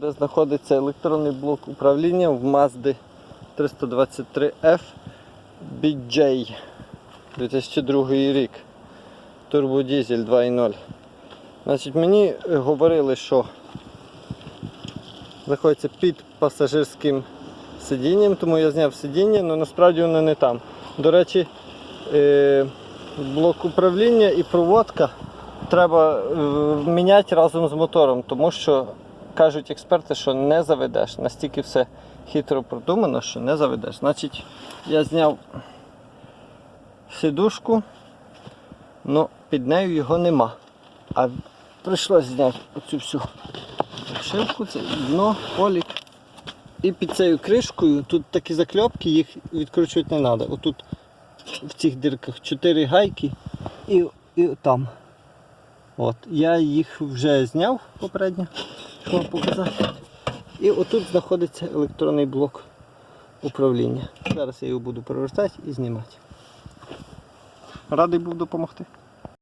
де знаходиться електронний блок управління в Mazda 323F BJ 2002 рік. Турбодізель 2.0. Значить, мені е, говорили, що знаходиться під пасажирським сидінням, тому я зняв сидіння, але насправді воно не там. До речі, е, блок управління і проводка треба е, міняти разом з мотором, тому що кажуть експерти, що не заведеш. Настільки все хитро продумано, що не заведеш. Значить, я зняв сидушку, але під нею його нема. А прийшлося зняти оцю всю обшивку, це дно, полік. І під цією кришкою тут такі закльопки, їх відкручувати не треба. Отут в цих дирках 4 гайки і, і там. От. Я їх вже зняв попередньо, вам показати. І отут знаходиться електронний блок управління. Зараз я його буду перевертати і знімати. Радий був допомогти.